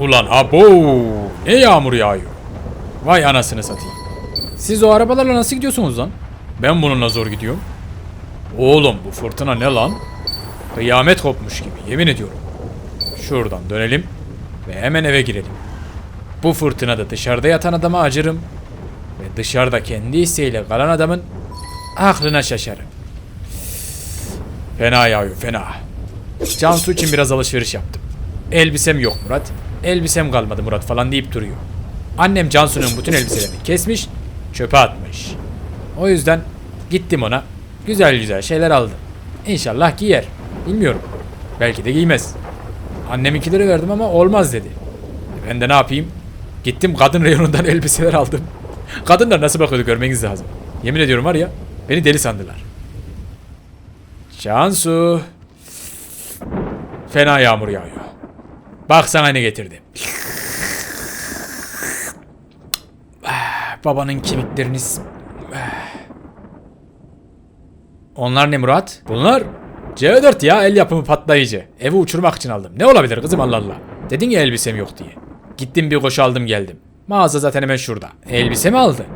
Ulan abo ne yağmur yağıyor. Vay anasını satayım. Siz o arabalarla nasıl gidiyorsunuz lan? Ben bununla zor gidiyorum. Oğlum bu fırtına ne lan? Kıyamet kopmuş gibi yemin ediyorum. Şuradan dönelim ve hemen eve girelim. Bu fırtınada dışarıda yatan adama acırım ve dışarıda kendi isteğiyle kalan adamın aklına şaşarım. Fena yağıyor fena. Cansu için biraz alışveriş yaptım. Elbisem yok Murat. Elbisem kalmadı Murat falan deyip duruyor. Annem Cansu'nun bütün elbiselerini kesmiş, çöpe atmış. O yüzden gittim ona. Güzel güzel şeyler aldım. İnşallah giyer. Bilmiyorum. Belki de giymez. Anneminkileri verdim ama olmaz dedi. E Ben de ne yapayım? Gittim kadın reyonundan elbiseler aldım. Kadınlar nasıl bakıyordu görmeniz lazım. Yemin ediyorum var ya beni deli sandılar. Cansu. Fena yağmur yağıyor. Bak sana ne getirdim. Ah, Babanın kemiklerini... Ah. Onlar ne Murat? Bunlar C4 ya el yapımı patlayıcı. Evi uçurmak için aldım. Ne olabilir kızım Allah Allah. Dedin ya elbisem yok diye. Gittim bir koşu aldım geldim. Mağaza zaten hemen şurada. Elbise mi aldı?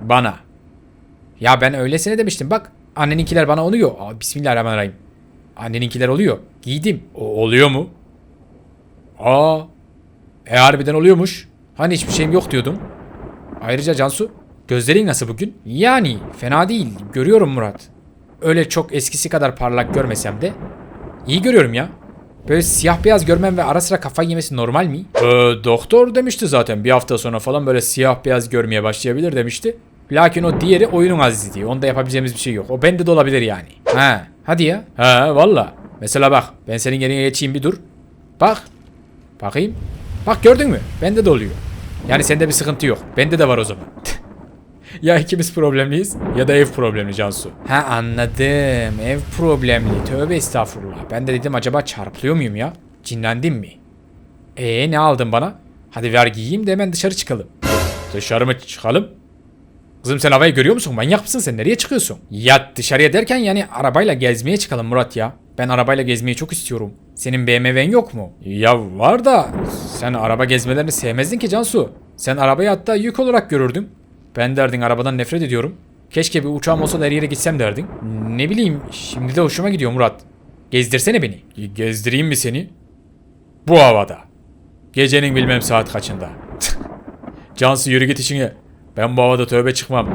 Bana. Ya ben öylesine demiştim bak. Anneninkiler bana oluyor. Aa, Bismillahirrahmanirrahim. Anneninkiler oluyor. Giydim. O oluyor mu? Aa. E harbiden oluyormuş. Hani hiçbir şeyim yok diyordum. Ayrıca Cansu, gözlerin nasıl bugün? Yani fena değil. Görüyorum Murat. Öyle çok eskisi kadar parlak görmesem de iyi görüyorum ya. Böyle siyah beyaz görmem ve ara sıra kafayı yemesi normal mi? Ee, doktor demişti zaten bir hafta sonra falan böyle siyah beyaz görmeye başlayabilir demişti. Lakin o diğeri oyunun azizliği. Onda yapabileceğimiz bir şey yok. O bende de olabilir yani. Ha, hadi ya. Ha, valla. Mesela bak ben senin yerine geçeyim bir dur. Bak. Bakayım. Bak gördün mü? Bende de oluyor. Yani sende bir sıkıntı yok. Bende de var o zaman. ya ikimiz problemliyiz ya da ev problemli Cansu. Ha anladım. Ev problemli. Tövbe estağfurullah. Ben de dedim acaba çarpılıyor muyum ya? Cinlendim mi? Ee ne aldın bana? Hadi ver giyeyim de hemen dışarı çıkalım. Dışarı mı çıkalım? Kızım sen havayı görüyor musun? Manyak mısın sen? Nereye çıkıyorsun? Ya dışarıya derken yani arabayla gezmeye çıkalım Murat ya. Ben arabayla gezmeyi çok istiyorum. Senin BMW'n yok mu? Ya var da sen araba gezmelerini sevmezdin ki Cansu. Sen arabayı hatta yük olarak görürdün. Ben derdin arabadan nefret ediyorum. Keşke bir uçağım olsa da her yere gitsem derdin. Ne bileyim şimdi de hoşuma gidiyor Murat. Gezdirsene beni. Gezdireyim mi seni? Bu havada. Gecenin bilmem saat kaçında. Cansu yürü git işine. Ben bu havada tövbe çıkmam.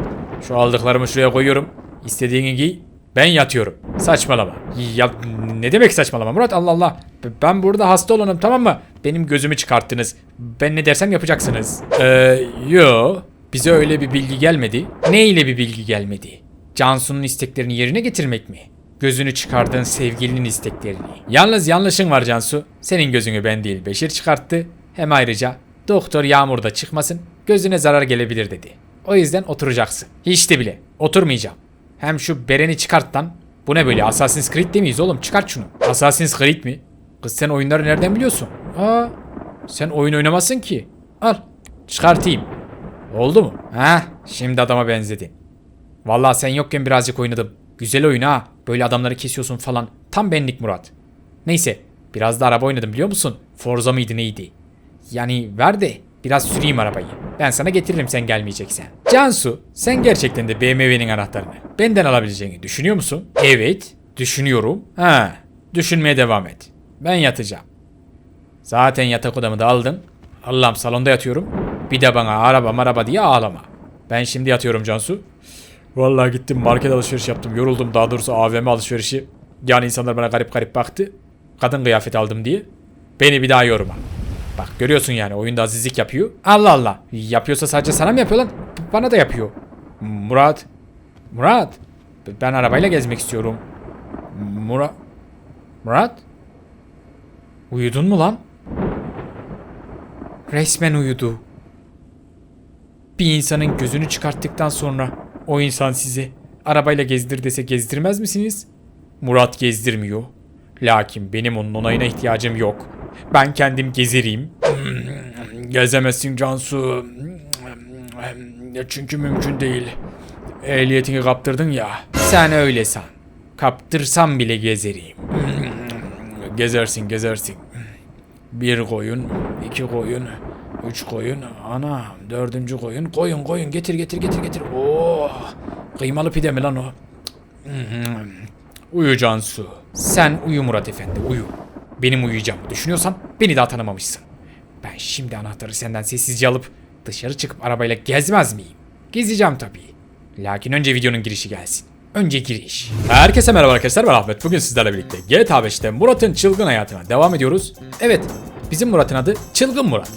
Şu aldıklarımı şuraya koyuyorum. İstediğini giy. Ben yatıyorum. Saçmalama. Ya ne demek saçmalama Murat Allah Allah. Ben burada hasta olanım tamam mı? Benim gözümü çıkarttınız. Ben ne dersem yapacaksınız. Eee yo. Bize öyle bir bilgi gelmedi. Ne ile bir bilgi gelmedi? Cansu'nun isteklerini yerine getirmek mi? Gözünü çıkardığın sevgilinin isteklerini. Yalnız yanlışın var Cansu. Senin gözünü ben değil Beşir çıkarttı. Hem ayrıca doktor yağmurda çıkmasın gözüne zarar gelebilir dedi. O yüzden oturacaksın. Hiç de bile. Oturmayacağım. Hem şu bereni çıkart lan. Bu ne böyle Assassin's Creed değil miyiz oğlum? Çıkart şunu. Assassin's Creed mi? Kız sen oyunları nereden biliyorsun? Aa, sen oyun oynamazsın ki. Al çıkartayım. Oldu mu? Ha, şimdi adama benzedin. Vallahi sen yokken birazcık oynadım. Güzel oyun ha. Böyle adamları kesiyorsun falan. Tam benlik Murat. Neyse. Biraz da araba oynadım biliyor musun? Forza mıydı neydi? Yani ver de biraz süreyim arabayı. Ben sana getiririm sen gelmeyeceksen. Cansu sen gerçekten de BMW'nin anahtarını benden alabileceğini düşünüyor musun? Evet. Düşünüyorum. Ha. Düşünmeye devam et. Ben yatacağım. Zaten yatak odamı da aldım. Allah'ım salonda yatıyorum. Bir de bana araba maraba diye ağlama. Ben şimdi yatıyorum Cansu. Vallahi gittim market alışveriş yaptım. Yoruldum daha doğrusu AVM alışverişi. Yani insanlar bana garip garip baktı. Kadın kıyafet aldım diye. Beni bir daha yorma. Bak görüyorsun yani oyunda azizlik yapıyor. Allah Allah. Yapıyorsa sadece sana mı yapıyor lan? Bana da yapıyor. Murat. Murat. Ben arabayla gezmek istiyorum. Murat. Murat. Uyudun mu lan? Resmen uyudu. Bir insanın gözünü çıkarttıktan sonra o insan size arabayla gezdir dese gezdirmez misiniz? Murat gezdirmiyor. Lakin benim onun onayına ihtiyacım yok. Ben kendim gezerim. Gezemezsin Cansu. Çünkü mümkün değil. Ehliyetini kaptırdın ya. Sen öyle san. Kaptırsam bile gezerim. Gezersin gezersin. Bir koyun, iki koyun, üç koyun, ana dördüncü koyun. Koyun koyun getir getir getir getir. Oo, kıymalı pide mi lan o? Uyu Cansu. Sen uyu Murat Efendi uyu. Benim uyuyacağımı düşünüyorsan beni daha tanımamışsın. Ben şimdi anahtarı senden sessizce alıp dışarı çıkıp arabayla gezmez miyim? Gezeceğim tabii. Lakin önce videonun girişi gelsin. Önce giriş. Herkese merhaba arkadaşlar ben Ahmet. Bugün sizlerle birlikte GTA 5'te Murat'ın çılgın hayatına devam ediyoruz. Evet bizim Murat'ın adı Çılgın Murat.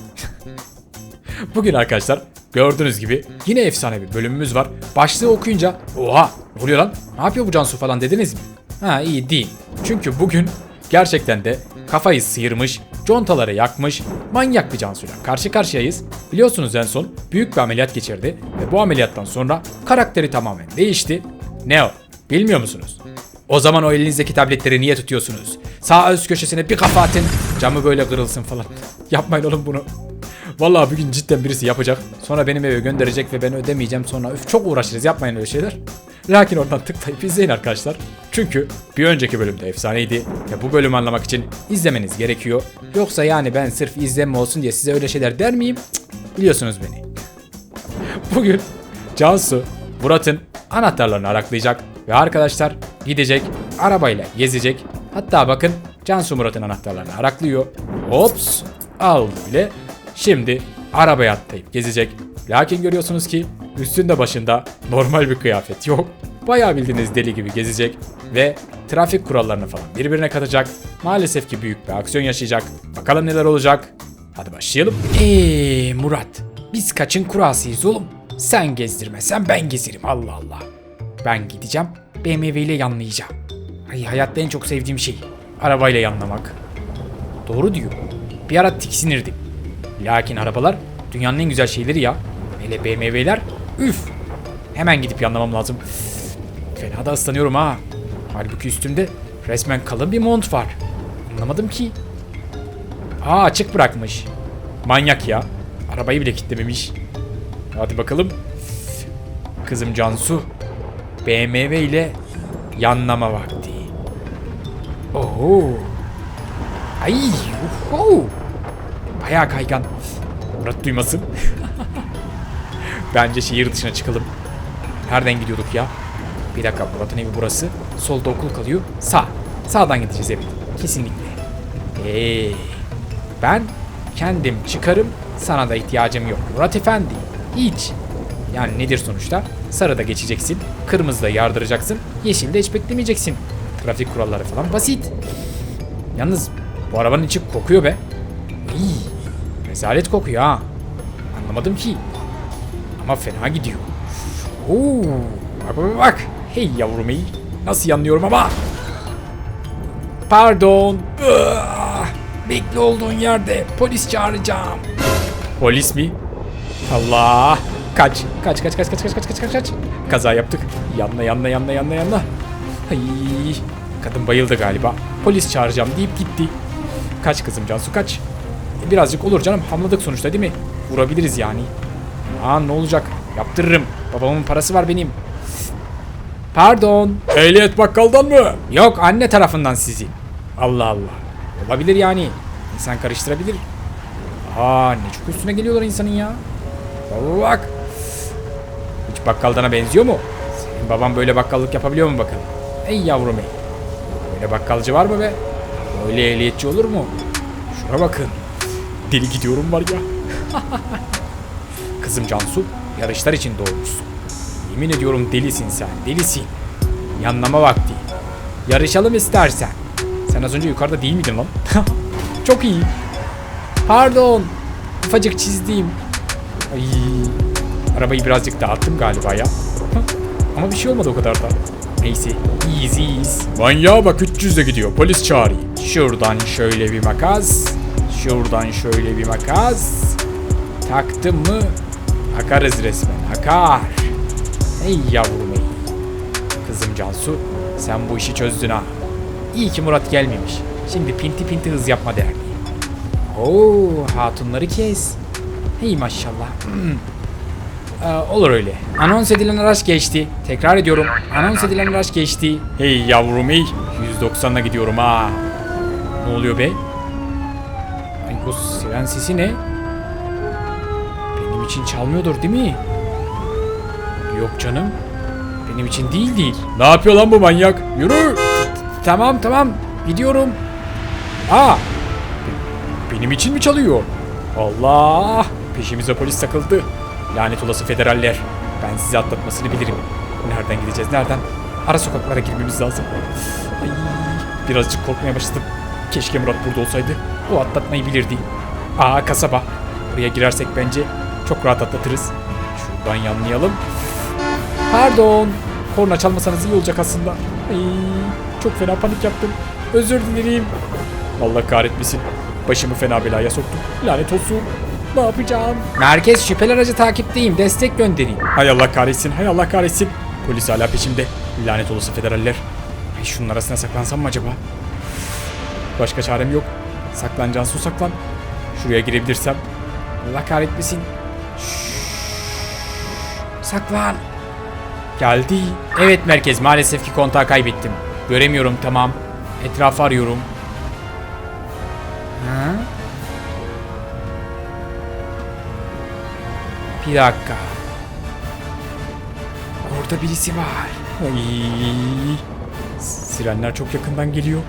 Bugün arkadaşlar gördüğünüz gibi yine efsane bir bölümümüz var. Başlığı okuyunca oha ne oluyor lan ne yapıyor bu Cansu falan dediniz mi? Ha iyi değil. Çünkü bugün gerçekten de kafayı sıyırmış, contaları yakmış, manyak bir Cansu'yla karşı karşıyayız. Biliyorsunuz en son büyük bir ameliyat geçirdi ve bu ameliyattan sonra karakteri tamamen değişti. Ne o? Bilmiyor musunuz? O zaman o elinizdeki tabletleri niye tutuyorsunuz? Sağ üst köşesine bir kafa atın. Camı böyle kırılsın falan. Yapmayın oğlum bunu. Vallahi bugün cidden birisi yapacak. Sonra benim eve gönderecek ve ben ödemeyeceğim. Sonra üf çok uğraşırız yapmayın öyle şeyler. Lakin oradan tıklayıp izleyin arkadaşlar. Çünkü bir önceki bölümde efsaneydi ve bu bölümü anlamak için izlemeniz gerekiyor. Yoksa yani ben sırf izlenme olsun diye size öyle şeyler der miyim? Cık, biliyorsunuz beni. Bugün Cansu Murat'ın anahtarlarını araklayacak ve arkadaşlar gidecek arabayla gezecek. Hatta bakın Cansu Murat'ın anahtarlarını araklıyor. Ops aldı bile. Şimdi arabaya atlayıp gezecek. Lakin görüyorsunuz ki üstünde başında normal bir kıyafet yok. Bayağı bildiğiniz deli gibi gezecek ve trafik kurallarını falan birbirine katacak. Maalesef ki büyük bir aksiyon yaşayacak. Bakalım neler olacak. Hadi başlayalım. Eee Murat, biz kaçın kurasıyız oğlum? Sen gezdirmesen ben gezerim Allah Allah. Ben gideceğim BMW ile yanlayacağım. Ay hayatta en çok sevdiğim şey arabayla yanlamak. Doğru diyor. Bir ara tiksinirdim. Lakin arabalar dünyanın en güzel şeyleri ya. Hele BMW'ler üf. Hemen gidip yanlamam lazım. Fena da ıslanıyorum ha. Halbuki üstümde resmen kalın bir mont var. Anlamadım ki. Aa açık bırakmış. Manyak ya. Arabayı bile kilitlememiş. Hadi bakalım. Kızım Cansu. BMW ile yanlama vakti. Oho. Ay. Oho. Bayağı kaygan. Murat duymasın. Bence şehir dışına çıkalım. Nereden gidiyorduk ya? Bir dakika Murat'ın evi burası. Solda okul kalıyor. Sağ. Sağdan gideceğiz evet. Kesinlikle. Eee. Ben kendim çıkarım. Sana da ihtiyacım yok. Murat Efendi. Hiç. Yani nedir sonuçta? Sarıda geçeceksin. Kırmızıda yardıracaksın. Yeşilde hiç beklemeyeceksin. Trafik kuralları falan basit. Yalnız bu arabanın içi kokuyor be. İyi. Rezalet kokuyor ha. Anlamadım ki. Ama fena gidiyor. Oo, bak bak bak. Hey yavrum iyi. Nasıl yanlıyorum ama. Pardon. Ah, Bekle olduğun yerde polis çağıracağım. Polis mi? Allah. Kaç. Kaç kaç kaç kaç kaç kaç kaç kaç kaç. Kaza yaptık. Yanla yanla yanla yanla yanla. Ay. Kadın bayıldı galiba. Polis çağıracağım deyip gitti. Kaç kızım Cansu kaç. Birazcık olur canım. Hamladık sonuçta değil mi? Vurabiliriz yani. Aa ne olacak? Yaptırırım. Babamın parası var benim. Pardon. Ehliyet bakkaldan mı? Yok anne tarafından sizin. Allah Allah. Olabilir yani. İnsan karıştırabilir. Aa ne çok üstüne geliyorlar insanın ya. Bak. Hiç bakkaldana benziyor mu? Senin baban böyle bakkallık yapabiliyor mu bakalım? Ey yavrum ey. Böyle bakkalcı var mı be? Böyle ehliyetçi olur mu? Şuna bakın. Deli gidiyorum var ya. Kızım Cansu yarışlar için doğmuşsun. Yemin ediyorum delisin sen delisin. Yanlama vakti. Yarışalım istersen. Sen az önce yukarıda değil miydin lan? Çok iyi. Pardon. Ufacık çizdiğim. Ay. Arabayı birazcık dağıttım galiba ya. Ama bir şey olmadı o kadar da. Neyse. Easy easy. Manyağa bak 300'de gidiyor. Polis çağırayım. Şuradan şöyle bir makas. Şuradan şöyle bir makas. Taktım mı akarız resmen. Akar. Ey yavrum ey. Kızım Cansu sen bu işi çözdün ha. İyi ki Murat gelmemiş. Şimdi pinti pinti hız yapma derdi. Oo hatunları kes. Hey maşallah. Ee, olur öyle. Anons edilen araç geçti. Tekrar ediyorum. Anons edilen araç geçti. Hey yavrum hey. 190'la gidiyorum ha. Ne oluyor be? Ay Bu siren sesi ne? İçin çalmıyordur değil mi? Yok canım. Benim için değil değil. Ne yapıyor lan bu manyak? Yürü. Tamam tamam. Gidiyorum. Aa. Benim için mi çalıyor? Allah. Peşimize polis takıldı. Lanet olası federaller. Ben sizi atlatmasını bilirim. Nereden gideceğiz? Nereden? Ara sokaklara girmemiz lazım. Ay, birazcık korkmaya başladım. Keşke Murat burada olsaydı. O atlatmayı bilirdi. Aa kasaba. Oraya girersek bence çok rahat atlatırız. Şuradan yanlayalım. Pardon. Korna çalmasanız iyi olacak aslında. Ay, çok fena panik yaptım. Özür dilerim. Allah kahretmesin. Başımı fena belaya soktum. Lanet olsun. Ne yapacağım? Merkez şüpheli aracı takipteyim. Destek gönderin. Hay Allah kahretsin. Hay Allah kahretsin. Polis hala peşimde. Lanet olası federaller. Ay şunun arasına saklansam mı acaba? Başka çarem yok. Saklan su saklan. Şuraya girebilirsem. Allah kahretmesin. Saklan. Geldi. Evet merkez maalesef ki kontağı kaybettim. Göremiyorum tamam. Etrafı arıyorum. Ha? Bir dakika. Orada birisi var. Ay. Sirenler çok yakından geliyor.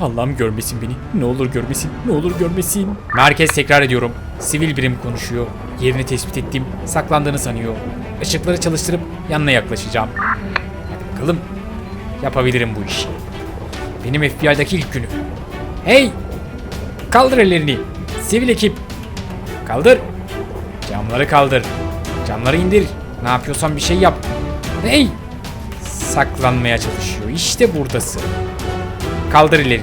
Allah'ım görmesin beni. Ne olur görmesin. Ne olur görmesin. Merkez tekrar ediyorum. Sivil birim konuşuyor. Yerini tespit ettim. Saklandığını sanıyor. Işıkları çalıştırıp yanına yaklaşacağım. Hadi bakalım. Yapabilirim bu işi. Benim FBI'daki ilk günü. Hey! Kaldır ellerini. Sivil ekip. Kaldır. Camları kaldır. Camları indir. Ne yapıyorsan bir şey yap. Hey! Saklanmaya çalışıyor. İşte buradasın. Kaldır ileri.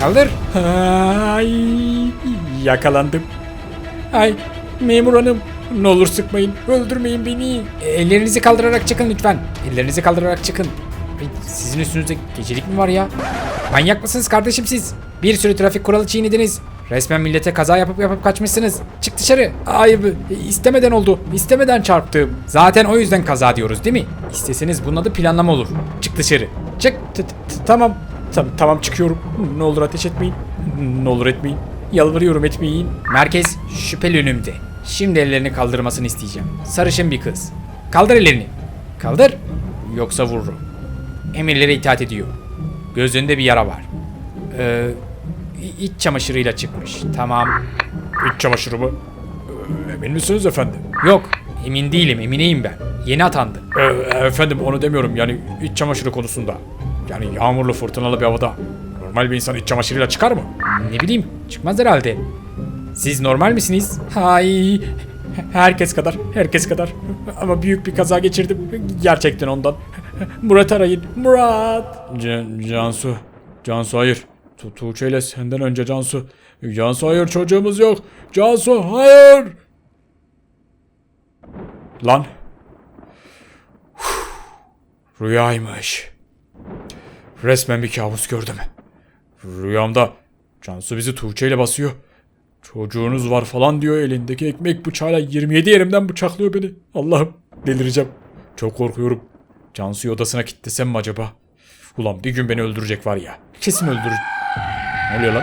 Kaldır. Ay, yakalandım. Ay, memur hanım. Ne olur sıkmayın. Öldürmeyin beni. E, Ellerinizi kaldırarak çıkın lütfen. Ellerinizi kaldırarak çıkın. Ay, Sizin üstünüzde gecelik mi var ya? Manyak mısınız kardeşim siz? Bir sürü trafik kuralı çiğnediniz. Resmen millete kaza yapıp yapıp kaçmışsınız. Çık dışarı. Ay bu- istemeden oldu. İstemeden çarptım. Zaten o yüzden kaza diyoruz değil mi? İsteseniz bunun adı planlama olur. Çık dışarı. Çık. T- t- Tamam. Tam- tamam çıkıyorum. Ne olur ateş etmeyin. Ne olur etmeyin. Yalvarıyorum etmeyin. Merkez şüpheli önümde. Şimdi ellerini kaldırmasını isteyeceğim. Sarışın bir kız. Kaldır ellerini. Kaldır. Yoksa vururum. Emirlere itaat ediyor. Gözünde bir yara var. Ee, iç çamaşırıyla çıkmış. Tamam. İç çamaşırı mı? Ee, Emin misiniz efendim? Yok. Emin değilim. Emineyim ben. Yeni atandı. Ee, efendim onu demiyorum. Yani iç çamaşırı konusunda. Yani yağmurlu fırtınalı bir havada. Normal bir insan iç çamaşırıyla çıkar mı? Ne bileyim. Çıkmaz herhalde. Siz normal misiniz? Hay. Herkes kadar, herkes kadar. Ama büyük bir kaza geçirdim. Gerçekten ondan. Murat arayın. Murat. Cansu. Cansu hayır. Tu Tuğçe ile senden önce Cansu. Cansu hayır çocuğumuz yok. Cansu hayır. Lan. Rüyaymış. Resmen bir kabus gördüm. Rüyamda Cansu bizi Tuğçe ile basıyor. Çocuğunuz var falan diyor elindeki ekmek bıçağıyla 27 yerimden bıçaklıyor beni. Allah'ım delireceğim. Çok korkuyorum. Cansu'yu odasına kilitlesem mi acaba? Ulan bir gün beni öldürecek var ya. Kesin öldürür. Ne oluyor lan?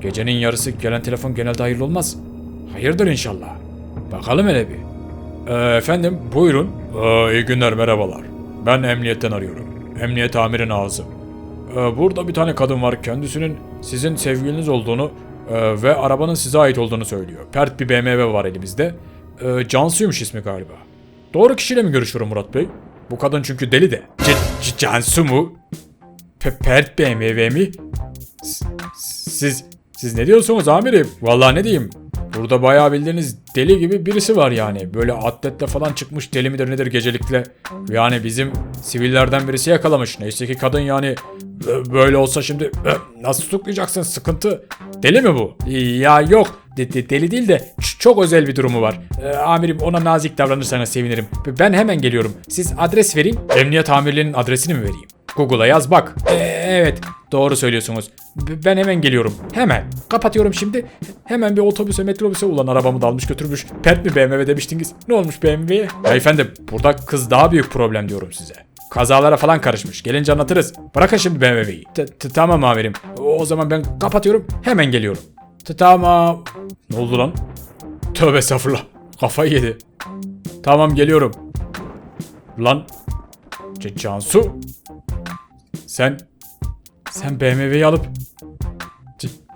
Gecenin yarısı gelen telefon genelde hayırlı olmaz. Hayırdır inşallah. Bakalım hele bir. Ee, efendim buyurun. Ee, iyi günler merhabalar. Ben emniyetten arıyorum. Emniyet amirin ağzı. Ee, burada bir tane kadın var. Kendisinin sizin sevgiliniz olduğunu e, ve arabanın size ait olduğunu söylüyor. Pert bir BMW var elimizde. Ee, Cansu'ymuş ismi galiba. Doğru kişiyle mi görüşüyorum Murat Bey? Bu kadın çünkü deli de. C- C- Cansu mu? Pe- Pert BMW mi? S- Siz siz ne diyorsunuz amirim? Vallahi ne diyeyim? Burada bayağı bildiğiniz deli gibi birisi var yani. Böyle atletle falan çıkmış deli midir nedir gecelikle. Yani bizim sivillerden birisi yakalamış. Neyse ki kadın yani böyle olsa şimdi e, nasıl tutuklayacaksın sıkıntı. Deli mi bu? Ya yok de- de- deli değil de çok özel bir durumu var. E, amirim ona nazik davranırsanız sevinirim. Ben hemen geliyorum. Siz adres vereyim. Emniyet amirliğinin adresini mi vereyim? Google'a yaz bak. E, evet doğru söylüyorsunuz. Ben hemen geliyorum. Hemen. Kapatıyorum şimdi. Hemen bir otobüse metrobüse ulan arabamı da almış götürmüş. Pert mi BMW demiştiniz. Ne olmuş BMW'ye? Ya efendim burada kız daha büyük problem diyorum size. Kazalara falan karışmış. Gelince anlatırız. Bırakın şimdi BMW'yi. Tamam amirim. O zaman ben kapatıyorum. Hemen geliyorum. Tamam. Ne oldu lan? Tövbe estağfurullah. Kafayı yedi. Tamam geliyorum. Lan. Cansu. Sen. Sen BMW'yi alıp.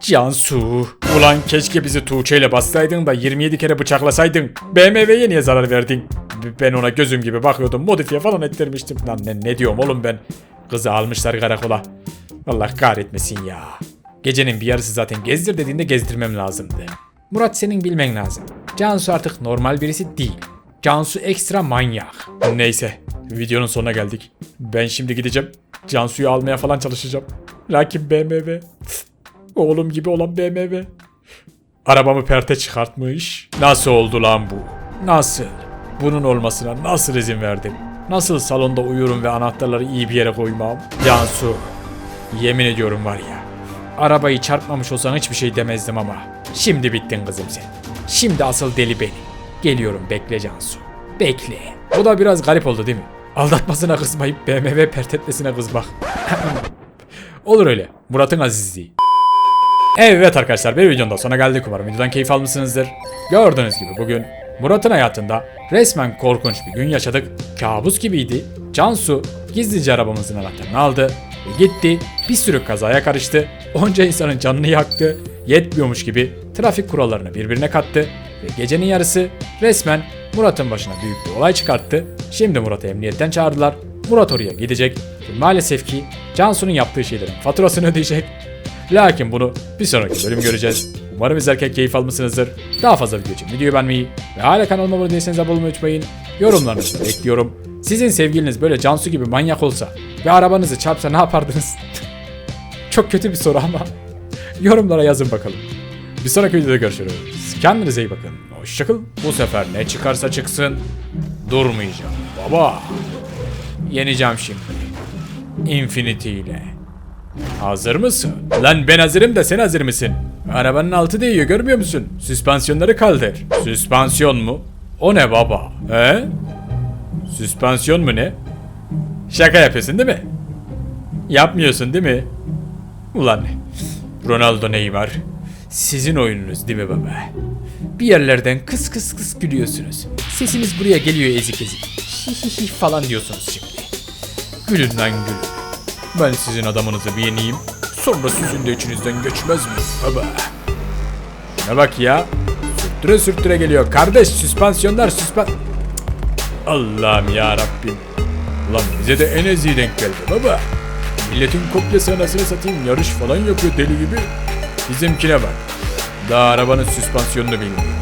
Cansu. Ulan keşke bizi Tuğçe ile bassaydın da 27 kere bıçaklasaydın. BMW'ye niye zarar verdin? Ben ona gözüm gibi bakıyordum. Modifiye falan ettirmiştim. Lan ne, ne diyorum oğlum ben? Kızı almışlar karakola. Allah kahretmesin ya. Gecenin bir yarısı zaten gezdir dediğinde gezdirmem lazımdı. Murat senin bilmen lazım. Cansu artık normal birisi değil. Cansu ekstra manyak. Neyse videonun sonuna geldik. Ben şimdi gideceğim. Cansu'yu almaya falan çalışacağım. Lakin BMW. Oğlum gibi olan BMW. Arabamı perte çıkartmış. Nasıl oldu lan bu? Nasıl? Bunun olmasına nasıl izin verdin? Nasıl salonda uyurum ve anahtarları iyi bir yere koymam? Cansu, yemin ediyorum var ya. Arabayı çarpmamış olsan hiçbir şey demezdim ama. Şimdi bittin kızım sen. Şimdi asıl deli benim. Geliyorum bekle Cansu. Bekle. Bu da biraz garip oldu değil mi? Aldatmasına kızmayıp BMW pert etmesine kızmak. Olur öyle. Murat'ın azizliği. Evet arkadaşlar bir videonun da sonuna geldik umarım videodan keyif almışsınızdır. Gördüğünüz gibi bugün Murat'ın hayatında resmen korkunç bir gün yaşadık. Kabus gibiydi. Cansu gizlice arabamızın anahtarını aldı ve gitti bir sürü kazaya karıştı. Onca insanın canını yaktı. Yetmiyormuş gibi trafik kurallarını birbirine kattı ve gecenin yarısı resmen Murat'ın başına büyük bir olay çıkarttı. Şimdi Murat'ı emniyetten çağırdılar. Murat oraya gidecek ve maalesef ki Cansu'nun yaptığı şeylerin faturasını ödeyecek. Lakin bunu bir sonraki bölüm göreceğiz. Umarım izlerken keyif almışsınızdır. Daha fazla video için videoyu beğenmeyi ve hala kanalıma abone değilseniz abone olmayı unutmayın. Yorumlarınızı bekliyorum. Sizin sevgiliniz böyle Cansu gibi manyak olsa ve arabanızı çarpsa ne yapardınız? Çok kötü bir soru ama yorumlara yazın bakalım. Bir sonraki videoda görüşürüz. Kendinize iyi bakın. Hoşçakalın. Bu sefer ne çıkarsa çıksın durmayacağım. Baba. Yeneceğim şimdi. Infinity ile. Hazır mısın? Lan ben hazırım da sen hazır mısın? Arabanın altı değiyor görmüyor musun? Süspansiyonları kaldır. Süspansiyon mu? O ne baba? He? Süspansiyon mu ne? Şaka yapıyorsun değil mi? Yapmıyorsun değil mi? Ulan Ronaldo Neymar. Sizin oyununuz değil mi baba? Bir yerlerden kıs kıs kıs gülüyorsunuz. Sesiniz buraya geliyor ezik ezik. Hihihi falan diyorsunuz şimdi. Gülün lan gülün. Ben sizin adamınızı bir yeneyim. Sonra sizin de içinizden geçmez mi? Baba. Şuna bak ya. Sürttüre sürttüre geliyor. Kardeş süspansiyonlar süspan... Allah'ım ya Rabbim. Ulan bize de en ezi denk geldi baba. Milletin kopyası anasını satayım yarış falan yapıyor deli gibi. Bizimkine bak. Daha arabanın süspansiyonunu bilmiyor.